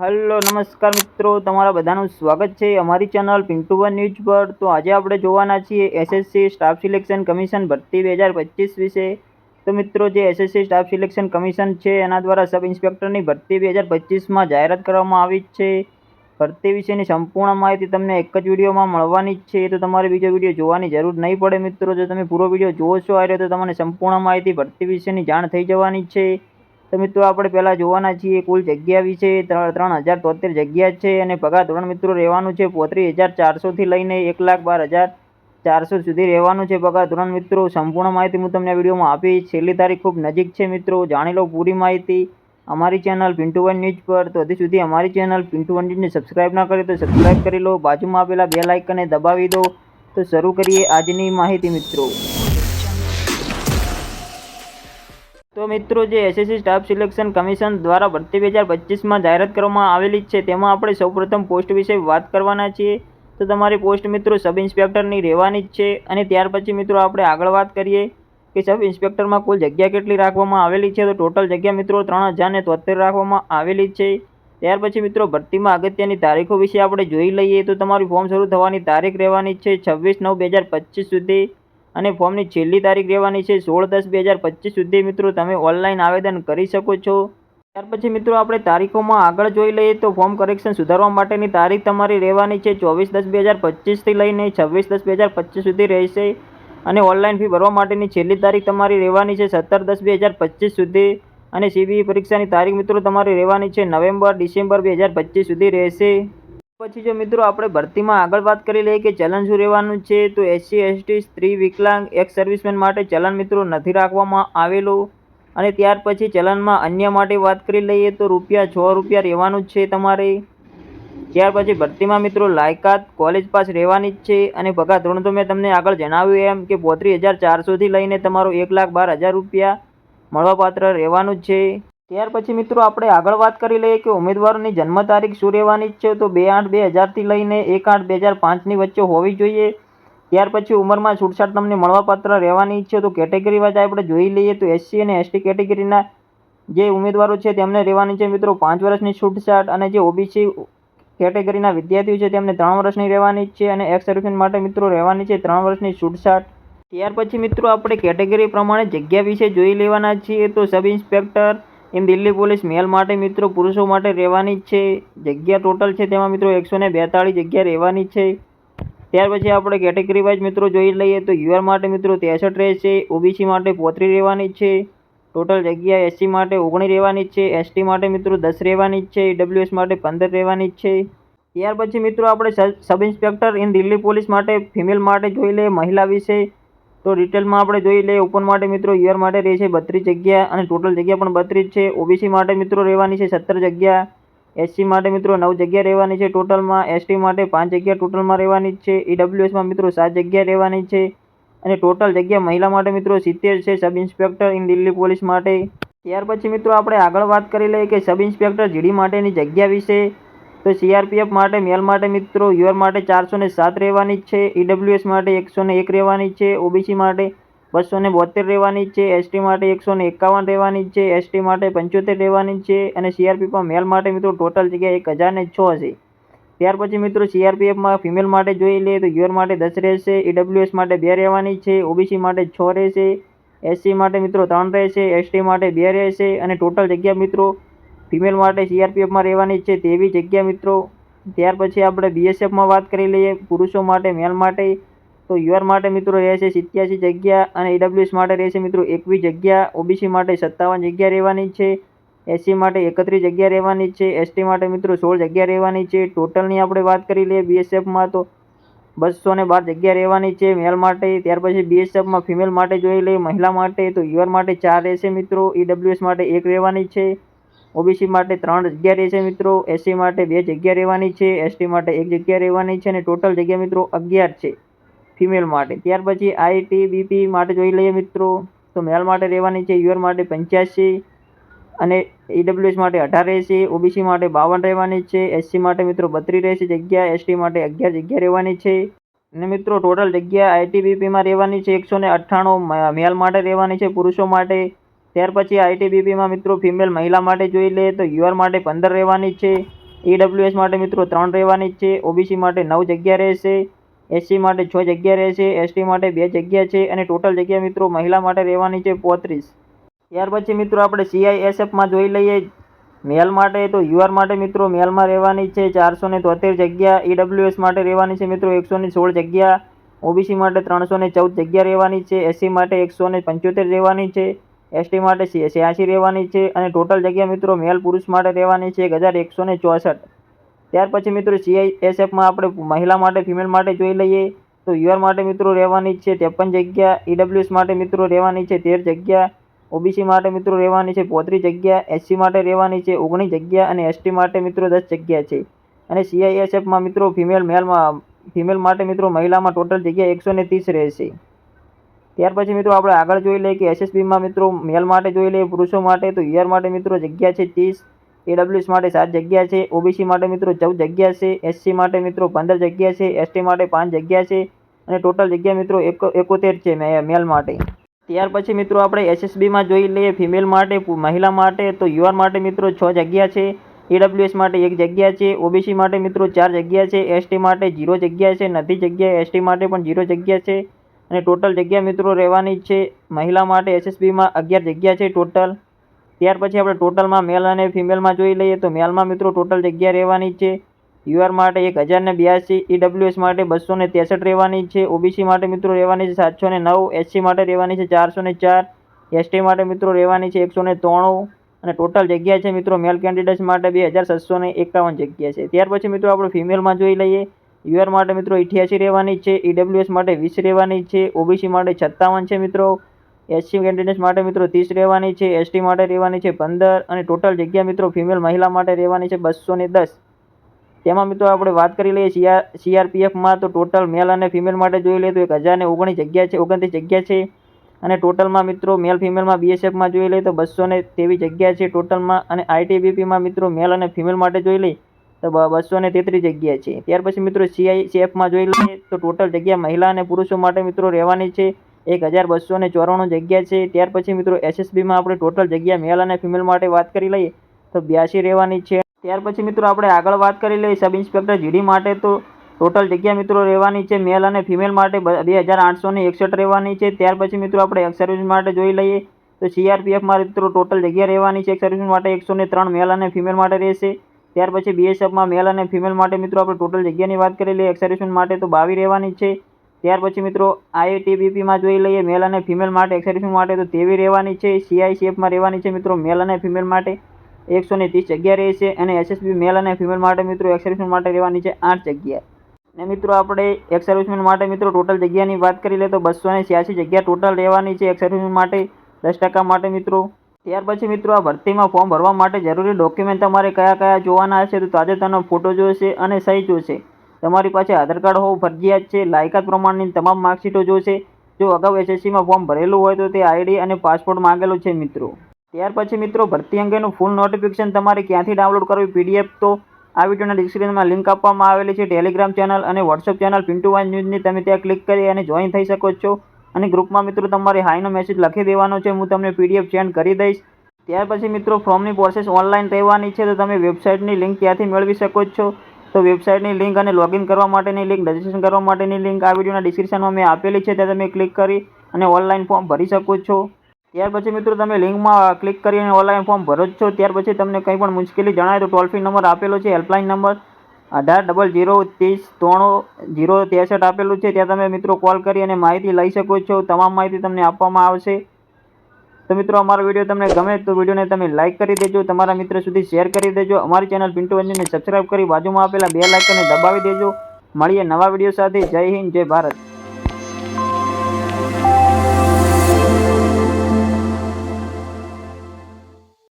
Hello, નમસ્કાર મિત્રો. તમારા બધાનું સ્વાગત છે અમારી ચેનલ પિન્ટુ વન ન્યૂઝ પર. તો આજે આપણે જોવાના છીએ એસએસસી સ્ટાફ સિલેક્શન કમિશન ભરતી બે હજાર પચીસ વિશે. તો મિત્રો, જે એસએસસી સ્ટાફ સિલેક્શન કમિશન છે, એના દ્વારા સબ ઇન્સ્પેક્ટરની ભરતી બે હજાર પચીસમાં જાહેરાત કરવામાં આવી છે. ભરતી વિશેની સંપૂર્ણ માહિતી તમને એક જ વિડીયોમાં મળવાની જ છે. તો તમારે બીજો વીડિયો જોવાની જરૂર નહીં પડે મિત્રો. જો તમે પૂરો વીડિયો જોશો આ તો તમને સંપૂર્ણ માહિતી ભરતી વિશેની જાણ થઈ જવાની છે. તો મિત્રો આપણે પહેલાં જોવાના છીએ કુલ જગ્યા વિશે. ત્રણ ત્રણ હજાર તોતેર જગ્યા છે અને પગાર ધોરણ મિત્રો રહેવાનું છે પોત્રીસ હજાર ચારસોથી લઈને એક લાખ બાર હજાર ચારસો સુધી રહેવાનું છે પગાર ધોરણ મિત્રો. સંપૂર્ણ માહિતી હું તમને વિડીયોમાં આપીશ છેલ્લી તારીખ ખૂબ નજીક છે મિત્રો. જાણી લો પૂરી માહિતી અમારી ચેનલ પિન્ટુ વન ન્યૂઝ પર. તો હજી સુધી અમારી ચેનલ પિન્ટુ વન ન્યૂઝને સબસ્ક્રાઇબ ના કરી તો સબસ્ક્રાઈબ કરી લો. બાજુમાં આપેલા બે લાઇકને દબાવી દો. તો શરૂ કરીએ આજની માહિતી મિત્રો. મિત્રો, જે એસએસસી સ્ટાફ સિલેક્શન કમિશન દ્વારા ભરતી બે હજાર પચીસમાં જાહેરાત કરવામાં આવેલી છે, તેમાં આપણે સૌપ્રથમ પોસ્ટ વિશે વાત કરવાના છીએ. તો તમારી પોસ્ટ મિત્રો, સબ ઇન્સ્પેક્ટરની રહેવાની જ છે અને ત્યાર પછી મિત્રો, આપણે આગળ વાત કરીએ કે સબ ઇન્સ્પેક્ટરમાં કુલ જગ્યા કેટલી રાખવામાં આવેલી છે. તો ટોટલ જગ્યા મિત્રો, ત્રણ હજારને તોતેર રાખવામાં આવેલી છે. ત્યાર પછી મિત્રો, ભરતીમાં અગત્યની તારીખો વિશે આપણે જોઈ લઈએ. તો તમારું ફોર્મ શરૂ થવાની તારીખ રહેવાની છે છવ્વીસ નવ બે હજાર પચીસ સુધી. અને ફોર્મની છેલ્લી તારીખ રહેવાની છે સોળ દસ બે હજાર પચીસ સુધી મિત્રો તમે ઓનલાઈન આવેદન કરી શકો છો. ત્યાર પછી મિત્રો આપણે તારીખોમાં આગળ જોઈ લઈએ તો ફોર્મ કરેક્શન સુધારવા માટેની તારીખ તમારી રહેવાની છે ચોવીસ દસ બે હજાર પચીસથી લઈને છવ્વીસ દસ બે હજાર પચીસ સુધી રહેશે. અને ઓનલાઈન ફી ભરવા માટેની છેલ્લી તારીખ તમારી રહેવાની છે સત્તર દસ બે હજાર પચીસ સુધી. અને સીબીઈ પરીક્ષાની તારીખ મિત્રો તમારી રહેવાની છે નવેમ્બર ડિસેમ્બર બે હજાર પચીસ સુધી રહેશે. પછી જો મિત્રો આપણે ભરતીમાં આગળ વાત કરી લઈએ કે ચલણ શું રહેવાનું છે, તો એસસી, એસટી, સ્ત્રી, વિકલાંગ એક્સ સર્વિસમેન માટે ચલણ મિત્રો નથી રાખવામાં આવેલું. અને ત્યાર પછી ચલણમાં અન્ય માટે વાત કરી લઈએ તો રૂપિયા છ રૂપિયા રહેવાનું જ છે તમારે. ત્યાર પછી ભરતીમાં મિત્રો લાયકાત કોલેજ પાસ રહેવાની જ છે. અને ભગા ધોરણ તો મેં તમને આગળ જણાવ્યું એમ કે પોત્રીસ હજાર ચારસોથી લઈને તમારો એક લાખ બાર હજાર રૂપિયા મળવાપાત્ર રહેવાનું જ છે. ત્યાર પછી મિત્રો આપણે આગળ વાત કરી લઈએ કે ઉમેદવારોની જન્મ તારીખ શું રહેવાની છે તો બે આઠ બે હજારથી લઈને એક આઠ બે હજાર પાંચની વચ્ચે હોવી જોઈએ. ત્યાર પછી ઉંમરમાં છૂટછાટ તમને મળવાપાત્ર રહેવાની છે તો કેટેગરી વાઇઝ આપણે જોઈ લઈએ તો એસસી અને એસટી કેટેગરીના જે ઉમેદવારો છે તેમને રહેવાની છે મિત્રો પાંચ વર્ષની છૂટછાટ અને જે ઓબીસી કેટેગરીના વિદ્યાર્થીઓ છે તેમને ત્રણ વર્ષની રહેવાની છે અને એક્સ સર્વિસમેન માટે મિત્રો રહેવાની છે ત્રણ વર્ષની છૂટછાટ. ત્યાર પછી મિત્રો આપણે કેટેગરી પ્રમાણે જગ્યા વિશે જોઈ લેવાના છીએ તો સબ ઇન્સ્પેક્ટર એમ દિલ્હી પોલીસ મેલ માટે મિત્રો પુરુષો માટે રહેવાની જ છે. જગ્યા ટોટલ છે તેમાં મિત્રો એકસો ને બેતાળીસ જગ્યા રહેવાની છે. ત્યાર પછી આપણે કેટેગરી વાઇઝ મિત્રો જોઈ લઈએ તો યુઆર માટે મિત્રો ત્રેસઠ રહેશે ઓબીસી માટે પોત્રી રહેવાની છે. ટોટલ જગ્યા એસસી માટે ઓગણી રહેવાની છે. એસટી માટે મિત્રો દસ રહેવાની જ છે. ડબ્લ્યુએસ માટે પંદર રહેવાની જ છે. ત્યાર પછી મિત્રો આપણે sub inspector in Delhi police માટે ફિમેલ માટે જોઈ લઈએ મહિલા વિશે. તો ડિટેલમાં આપણે જોઈ લઈએ ઓપન માટે મિત્રો યુઆર માટે રહે છે બત્રીસ જગ્યા અને ટોટલ જગ્યા પણ બત્રીસ છે. ઓબીસી માટે મિત્રો રહેવાની છે સત્તર જગ્યા. એસસી માટે મિત્રો નવ જગ્યા રહેવાની છે ટોટલમાં એસટી માટે પાંચ જગ્યા ટોટલમાં રહેવાની છે. ઈડબ્લ્યુએસમાં મિત્રો સાત જગ્યા રહેવાની છે. અને ટોટલ જગ્યા મહિલા માટે મિત્રો સિત્તેર છે sub inspector in Delhi police માટે. ત્યાર પછી મિત્રો આપણે આગળ વાત કરી લઈએ કે સબ ઇન્સ્પેક્ટર જીડી માટેની જગ્યા વિશે. તો સીઆરપીએફ માટે, મેલ માટે મિત્રો, યુઆર માટે ચારસો ને સાત રહેવાની છે ઈડબ્લ્યુએસ માટે એકસો ને એક રહેવાની છે ઓબીસી માટે બસો ને બોતેર રહેવાની છે એસટી માટે એકસો ને એકાવન રહેવાની છે એસટી માટે પંચોતેર રહેવાની છે અને સીઆરપીએફમાં મેલ માટે મિત્રો ટોટલ જગ્યા એક હજાર ને છ હશે. ત્યાર પછી મિત્રો સીઆરપીએફમાં ફિમેલ માટે જોઈ લઈએ તો યુઆર માટે દસ રહેશે ઈડબ્લ્યુએસ માટે બે રહેવાની છે ઓબીસી માટે છ રહેશે એસસી માટે મિત્રો ત્રણ રહેશે એસટી માટે બે રહેશે અને ટોટલ જગ્યા મિત્રો ફિમેલ માટે સીઆરપીએફમાં રહેવાની છે તેવી જગ્યા મિત્રો. ત્યાર પછી આપણે બીએસએફમાં વાત કરી લઈએ પુરુષો માટે, મેલ માટે. તો યુઆર માટે મિત્રો રહેશે સિત્યાસી જગ્યા અને ઈડબ્લ્યુએસ માટે રહેશે મિત્રો એકવીસ જગ્યા. ઓબીસી માટે સત્તાવન જગ્યા રહેવાની છે. એસસી માટે એકત્રીસ જગ્યા રહેવાની છે. એસટી માટે મિત્રો સોળ જગ્યા રહેવાની છે. ટોટલની આપણે વાત કરી લઈએ બીએસએફમાં તો બસો ને બાર જગ્યા રહેવાની છે મેલ માટે. ત્યાર પછી બીએસએફમાં ફિમેલ માટે જોઈ લઈએ મહિલા માટે તો યુઆર માટે ચાર રહેશે મિત્રો. ઈડબ્લ્યુએસ માટે એક રહેવાની છે. ઓબીસી માટે ત્રણ જગ્યા રહેશે મિત્રો, એસસી માટે બે જગ્યા રહેવાની છે, એસટી માટે એક જગ્યા રહેવાની છે અને ટોટલ જગ્યા મિત્રો અગિયાર છે, ફિમેલ માટે. ત્યાર પછી આઈટી બીપી માટે જોઈ લઈએ મિત્રો, તો મેલ માટે રહેવાની છે, યુઆર માટે પંચ્યાસી અને ઈડબ્લ્યુએસ માટે અઢાર રહેશે ઓબીસી માટે બાવન રહેવાની છે, એસસી માટે મિત્રો બત્રીસ રહેશે જગ્યા, એસટી માટે અગિયાર જગ્યા રહેવાની છે. અને મિત્રો ટોટલ જગ્યા આઈટીબીપીમાં રહેવાની છે એકસો ને અઠ્ઠાણું મેલ માટે રહેવાની છે, પુરુષો માટે ત્યાર પછી આઈટીબીપીમાં મિત્રો ફિમેલ મહિલા માટે જોઈ લઈએ તો યુઆર માટે પંદર રહેવાની છે, ઈડબ્લ્યુએસ માટે મિત્રો ત્રણ રહેવાની છે, ઓબીસી માટે નવ જગ્યા રહેશે, એસસી માટે છ જગ્યા રહેશે, એસટી માટે બે જગ્યા છે અને ટોટલ જગ્યા મિત્રો મહિલા માટે રહેવાની છે પોત્રીસ. ત્યાર પછી મિત્રો આપણે સીઆઈએસએફમાં જોઈ લઈએ, મેલ માટે તો યુઆર માટે મિત્રો મેલમાં રહેવાની છે ચારસો ને તોતેર જગ્યા, ઈડબ્લ્યુએસ માટે રહેવાની છે મિત્રો એકસો ને સોળ જગ્યા, ઓબીસી માટે ત્રણસો ને ચૌદ જગ્યા રહેવાની છે, એસસી માટે એકસો ને પંચોતેર રહેવાની છે એસટી માટે છ્યાસી રહેવાની છે અને ટોટલ જગ્યા મિત્રો મેલ પુરુષ માટે રહેવાની છે એક હજાર એકસો ને ચોસઠ. ત્યાર પછી મિત્રો સીઆઈએસએફમાં આપણે મહિલા માટે ફિમેલ માટે જોઈ લઈએ તો યુઆર માટે મિત્રો રહેવાની છે ત્રેપન જગ્યા ઈડબ્લ્યુએસ માટે મિત્રો રહેવાની છે તેર જગ્યા ઓબીસી માટે મિત્રો રહેવાની છે પોત્રીસ જગ્યા એસસી માટે રહેવાની છે ઓગણીસ જગ્યા અને એસટી માટે મિત્રો દસ જગ્યા છે. અને સીઆઈએસએફમાં મિત્રો ફિમેલ મેલમાં ફિમેલ માટે મિત્રો મહિલામાં ટોટલ જગ્યા એકસો ને ત્રીસ રહેશે. ત્યાર પછી મિત્રો આપણે આગળ જોઈ લઈએ કે એસએસબીમાં મિત્રો મેલ માટે જોઈ લઈએ, પુરુષો માટે, તો યુઆર માટે મિત્રો જગ્યા છે ત્રીસ એડબ્લ્યુએસ માટે સાત જગ્યા છે ઓબીસી માટે મિત્રો ચૌદ જગ્યા છે એસસી માટે મિત્રો પંદર જગ્યા છે એસટી માટે પાંચ જગ્યા છે, અને ટોટલ જગ્યા મિત્રો એકો, એકોતેર છે મેલ માટે. ત્યાર પછી મિત્રો આપણે એસએસબીમાં જોઈ લઈએ ફિમેલ માટે મહિલા માટે, તો યુઆર માટે મિત્રો છ જગ્યા છે ઈડબ્લ્યુએસ માટે એક જગ્યા છે ઓબીસી માટે મિત્રો ચાર જગ્યા છે એસટી માટે જીરો જગ્યા છે, નથી જગ્યા એસટી માટે પણ જીરો જગ્યા છે અને ટોટલ જગ્યા મિત્રો રહેવાની છે. મહિલા માટે એસએસબીમાં અગિયાર જગ્યા છે ટોટલ. ત્યાર પછી આપણે ટોટલમાં મેલ અને ફિમેલમાં જોઈ લઈએ તો મેલમાં મિત્રો ટોટલ જગ્યા રહેવાની છે. યુઆર માટે એક હજાર ને બ્યાસી, ઈડબ્લ્યુએસ માટે બસો ને ત્રેસઠ રહેવાની છે. ઓબીસી માટે મિત્રો રહેવાની છે સાતસો ને નવ, એસસી માટે રહેવાની છે ચારસો ને ચાર, એસટી માટે મિત્રો રહેવાની છે એકસો ને ત્રાણું અને ટોટલ જગ્યા છે મિત્રો મેલ કેન્ડિડેટ્સ માટે બે હજાર છસો ને એકાવન જગ્યા છે. ત્યાર પછી મિત્રો આપણે ફિમેલમાં જોઈ લઈએ. યુઆર માટે મિત્રો અઠ્યાસી રહેવાની છે, ઈડબ્લ્યુએસ માટે વીસ રહેવાની છે, ઓબીસી માટે સત્તાવન છે મિત્રો. એસસી કેન્ડિડેટ્સ માટે મિત્રો ત્રીસ રહેવાની છે, એસટી માટે રહેવાની છે પંદર અને ટોટલ જગ્યા મિત્રો ફિમેલ મહિલા માટે રહેવાની છે બસો ને દસ. તેમાં મિત્રો આપણે વાત કરી લઈએ સીઆર, સીઆરપીએફમાં તો ટોટલ મેલ અને ફિમેલ માટે જોઈ લઈએ તો એક હજાર ને ઓગણીસ જગ્યા છે, ઓગણત્રીસ જગ્યા છે. અને ટોટલમાં મિત્રો મેલ ફિમેલમાં બીએસએફમાં જોઈ લઈએ તો બસો ને તેવી જગ્યા છે ટોટલમાં. અને આઈટીબીપીમાં મિત્રો મેલ અને ફિમેલ માટે જોઈ લઈએ તો બસો ને તેત્રીસ જગ્યા છે. ત્યાર પછી મિત્રો સીઆઈસીએફમાં જોઈ લઈએ તો ટોટલ જગ્યા મહિલા અને પુરુષો માટે મિત્રો રહેવાની છે. એક હજાર બસો ને ચોરાણું જગ્યા છે. ત્યાર પછી મિત્રો એસએસબીમાં આપણે ટોટલ જગ્યા મેલ અને ફિમેલ માટે વાત કરી લઈએ તો બ્યાસી રહેવાની છે. ત્યાર પછી મિત્રો આપણે આગળ વાત કરી લઈએ સબ ઇન્સ્પેક્ટર જીડી માટે તો ટોટલ જગ્યા મિત્રો રહેવાની છે. મેલ અને ફિમેલ માટે બે હજાર આઠસો ને એકસઠ રહેવાની છે. ત્યાર પછી મિત્રો આપણે એક્સ સર્વિસ માટે જોઈ લઈએ તો સીઆરપીએફમાં મિત્રો ટોટલ જગ્યા રહેવાની છે. એક્સ સર્વિસ માટે એકસો ને ત્રણ મેલ અને ફિમેલ માટે રહેશે. ત્યાર પછી બીએસએફમાં મેલ અને ફિમેલ માટે મિત્રો આપણે ટોટલ જગ્યાની વાત કરી લઈએ. એક્સ માટે તો બાવી રહેવાની છે. ત્યાર પછી મિત્રો આઈટીબીપીમાં જોઈ લઈએ. મેલ અને ફિમેલ માટે એક્સ માટે તો તેવી રહેવાની છે. સીઆઈસીએફમાં રહેવાની છે મિત્રો મેલ અને ફિમેલ માટે. એકસો ત્રીસ જગ્યા રહેશે અને એસએસબી મેલ અને ફિમેલ માટે મિત્રો એક્સ માટે રહેવાની છે આઠ જગ્યા. ને મિત્રો આપણે એક્સ સર્વિસમેન માટે મિત્રો ટોટલ જગ્યાની વાત કરી લે તો બસો ને જગ્યા ટોટલ રહેવાની છે એક્સ માટે. દસ ટકા માટે મિત્રો. ત્યાર પછી મિત્રો આ ભરતીમાં ફોર્મ ભરવા માટે જરૂરી ડોક્યુમેન્ટ તમારે કયા કયા જોવાના હશે તો તાજેતરનો ફોટો જોશે અને સહી જોશે. તમારી પાસે આધાર કાર્ડ હોવું ફરજિયાત છે, લાયકાત પ્રમાણની તમામ માર્કશીટો જોશે. જો અગાઉ એસએસસીમાં ફોર્મ ભરેલું હોય તો તે આઈડી અને પાસપોર્ટ માંગેલો છે મિત્રો. ત્યાર પછી મિત્રો ભરતી અંગેનું ફૂલ નોટિફિકેશન તમારે ક્યાંથી ડાઉનલોડ કરવું પીડીએફ તો આ વિડીયોના ડિસ્ક્રિપ્શનમાં લિંક આપવામાં આવેલી છે. ટેલિગ્રામ ચેનલ અને વોટ્સઅપ ચેનલ પિન્ટુ વાઇન ન્યૂઝની તમે ત્યાં ક્લિક કરી અને જોઈન થઈ શકો છો. અને ગ્રુપમાં મિત્રો તમારે હાઈનો મેસેજ લખી દેવાનો છે, હું તમને પીડીએફ સેન્ડ કરી દઈશ. ત્યાર પછી મિત્રો ફોર્મની પ્રોસેસ ઓનલાઈન રહેવાની છે, તો તમે વેબસાઇટની લિંક ત્યાંથી મેળવી શકો છો. તો વેબસાઇટની લિંક અને લોગિન કરવા માટેની લિંક રજિસ્ટ્રેશન કરવા માટેની લિંક આ વિડીયોના ડિસ્ક્રિપ્શનમાં મેં આપેલી છે, ત્યાં તમે ક્લિક કરી અને ઓનલાઈન ફોર્મ ભરી શકો છો. ત્યાર પછી મિત્રો તમે લિંકમાં ક્લિક કરીને ઓનલાઈન ફોર્મ ભરો છો. ત્યાર પછી તમને કંઈ પણ મુશ્કેલી જણાય તો ટોલ ફ્રી નંબર આપેલો છે હેલ્પલાઇન નંબર અઢાર ડબલ જીરો ત્રીસ ત્રણ જીરો ત્રેસઠ આપેલું છે. ત્યાં તમે મિત્રો કોલ કરી અને માહિતી લઈ શકો છો. તમામ માહિતી તમને આપવામાં આવશે. તો મિત્રો, અમારો વીડિયો તમને ગમે તો વિડીયોને તમે લાઇક કરી દેજો. તમારા મિત્ર સુધી શેર કરી દેજો. અમારી ચેનલ પિન્ટુ અંજનને સબસ્ક્રાઇબ કરી બાજુમાં આપેલા બે લાઇકને દબાવી દેજો. મળીએ નવા વીડિયો સાથે. જય હિન્દ, જય ભારત.